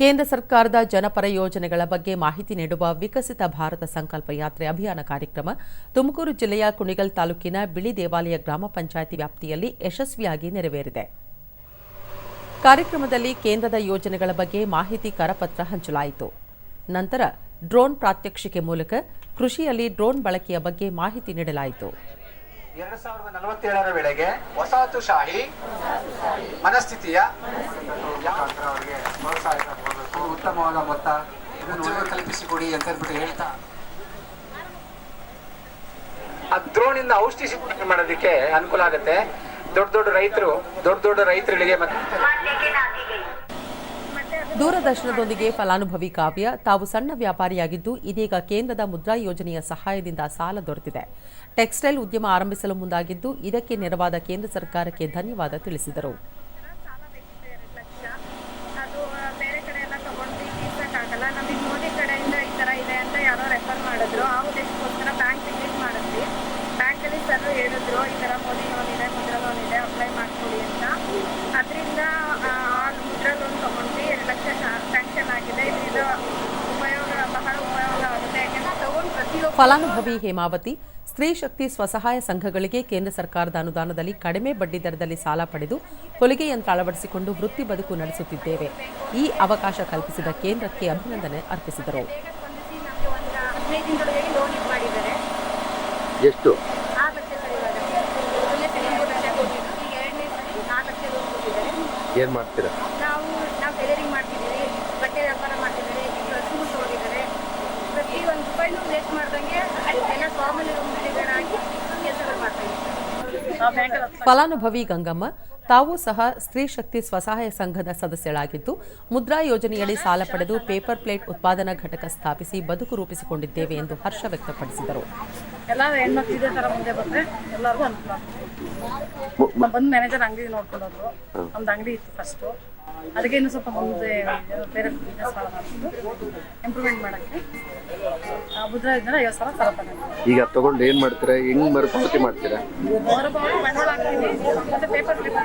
ಕೇಂದ್ರ ಸರ್ಕಾರದ ಜನಪರ ಯೋಜನೆಗಳ ಬಗ್ಗೆ ಮಾಹಿತಿ ನೀಡುವ ವಿಕಸಿತ ಭಾರತ ಸಂಕಲ್ಪ ಯಾತ್ರೆ ಅಭಿಯಾನ ಕಾರ್ಯಕ್ರಮ ತುಮಕೂರು ಜಿಲ್ಲೆಯ ಕುಣಿಗಲ್ ತಾಲೂಕಿನ ಬಿಳಿ ದೇವಾಲಯ ಗ್ರಾಮ ಪಂಚಾಯಿತಿ ವ್ಯಾಪ್ತಿಯಲ್ಲಿ ಯಶಸ್ವಿಯಾಗಿ ನೆರವೇರಿದೆ. ಕಾರ್ಯಕ್ರಮದಲ್ಲಿ ಕೇಂದ್ರದ ಯೋಜನೆಗಳ ಬಗ್ಗೆ ಮಾಹಿತಿ ಕರಪತ್ರ ಹಂಚಲಾಯಿತು. ನಂತರ ಡ್ರೋನ್ ಪ್ರಾತ್ಯಕ್ಷಿಕೆ ಮೂಲಕ ಕೃಷಿಯಲ್ಲಿ ಡ್ರೋನ್ ಬಳಕೆಯ ಬಗ್ಗೆ ಮಾಹಿತಿ ನೀಡಲಾಯಿತು. ಎರಡ್ ಸಾವಿರದ ನಲವತ್ತೇಳರ ವೇಳೆಗೆ ವಸಾಹತುಶಾಹಿ ಮನಸ್ಥಿತಿಯ ಅವರಿಗೆ ಪ್ರೋತ್ಸಾಹ ಕೊಡಬೇಕು ಉತ್ತಮವಾದ ಮೊತ್ತ ಉದ್ಯೋಗ ಕಲ್ಪಿಸಿಕೊಡಿ ಅಂತ ಹೇಳ್ಬಿಟ್ಟು ಹೇಳ್ತಾ. ಆ ದ್ರೋಣಿಂದ ಔಷಧಿ ಸಿಂಪಡಣೆ ಮಾಡೋದಕ್ಕೆ ಅನುಕೂಲ ಆಗುತ್ತೆ. ದೊಡ್ಡ ದೊಡ್ಡ ರೈತರು ದೊಡ್ಡ ದೊಡ್ಡ ರೈತರುಗಳಿಗೆ ಮತ್ತೆ ದೂರದರ್ಶನದೊಂದಿಗೆ ಫಲಾನುಭವಿ ಕಾವ್ಯ, ತಾವು ಸಣ್ಣ ವ್ಯಾಪಾರಿಯಾಗಿದ್ದು ಇದೀಗ ಕೇಂದ್ರದ ಮುದ್ರಾ ಯೋಜನೆಯ ಸಹಾಯದಿಂದ ಸಾಲ ದೊರೆತಿದೆ. ಟೆಕ್ಸ್ಟೈಲ್ ಉದ್ಯಮ ಆರಂಭಿಸಲು ಮುಂದಾಗಿದ್ದು ಇದಕ್ಕೆ ನೆರವಾದ ಕೇಂದ್ರ ಸರ್ಕಾರಕ್ಕೆ ಧನ್ಯವಾದ ತಿಳಿಸಿದರು. ಮಾಡಿದ್ರು. ಆ ಉದ್ದೇಶಕ್ಕೋಸ್ಕರ ಬ್ಯಾಂಕ್ ವಿಸಿಟ್ ಮಾಡಿದ್ವಿ. ಬ್ಯಾಂಕಲ್ಲಿ ಸರ್ ಹೇಳಿದ್ರು, ಈ ಥರ ಮೋದಿ ಫಲಾನುಭವಿ ಹೇಮಾವತಿ ಸ್ತ್ರೀ ಶಕ್ತಿ ಸ್ವಸಹಾಯ ಸಂಘಗಳಿಗೆ ಕೇಂದ್ರ ಸರ್ಕಾರದ ಅನುದಾನದಲ್ಲಿ ಕಡಿಮೆ ಬಡ್ಡಿ ದರದಲ್ಲಿ ಸಾಲ ಪಡೆದು ಹೊಲಿಗೆ ಯಂತ್ರ ಅಳವಡಿಸಿಕೊಂಡು ವೃತ್ತಿ ಬದುಕು ನಡೆಸುತ್ತಿದ್ದೇವೆ. ಈ ಅವಕಾಶ ಕಲ್ಪಿಸಿದ ಕೇಂದ್ರಕ್ಕೆ ಅಭಿನಂದನೆ ಅರ್ಪಿಸಿದರು. ಎಷ್ಟು? ಏನ್ ಮಾಡ್ತೀರಾ? ನಾವು ನಾವು ಟೈಲರಿಂಗ್ ಮಾಡ್ತಿದ್ದೀವಿ ಬಟ್ಟೆ ವ್ಯಾಪಾರ ಮಾಡ್ತಿದ್ದೀವಿ. ವೇಸ್ಟ್ ಮಾಡ್ದಂಗೆ ಎಲ್ಲ ಸ್ವಾವಲಂಬಿಗಳಾಗಿ ಕೆಲಸಗಳು ಮಾಡ್ತಾ ಇದ್ದೀವಿ ಫಲಾನುಭವಿ ಗಂಗಮ್ಮ ತಾವು ಸಹ ಸ್ತ್ರೀ ಶಕ್ತಿ ಸ್ವಸಹಾಯ ಸಂಘದ ಸದಸ್ಯಳಾಗಿದ್ದು ಮುದ್ರಾ ಯೋಜನೆಯಡಿ ಸಾಲ ಪಡೆದು ಪೇಪರ್ ಪ್ಲೇಟ್ ಉತ್ಪಾದನಾ ಘಟಕ ಸ್ಥಾಪಿಸಿ ಬದುಕು ರೂಪಿಸಿಕೊಂಡಿದ್ದೇವೆ ಎಂದು ಹರ್ಷ ವ್ಯಕ್ತಪಡಿಸಿದರು. ಬಂದು ಮ್ಯಾನೇಜರ್ ಅಂಗಡಿ ನೋಡ್ಕೊಂಡು ಹೋದ್ರು ನಮ್ದು ಅಂಗಡಿ ಇತ್ತು ಫಸ್ಟು ಅದಕ್ಕೆ ಇನ್ನು ಸ್ವಲ್ಪ ಮುಂದೆ ಬೇರೆ ಬಿಸ್ನೆಸ್ ಮಾಡೋಣ ಇಂಪ್ರೂವ್ಮೆಂಟ್ ಮಾಡೋಕ್ಕೆ. ಐವತ್ತು ಸಾವಿರ ಈಗ ತಗೊಂಡು ಏನ್ ಮಾಡ್ತೀರಾ? ಹೆಂಗ್ ಮರುಪಾವತಿ ಮಾಡ್ತೀರಾ? ಮರುಪಾವತಿ ಬಂಡವಾಳ ಹಾಕ್ತೀವಿ. ಮತ್ತೆ ಪೇಪರ್ ಪ್ಲೇಟ್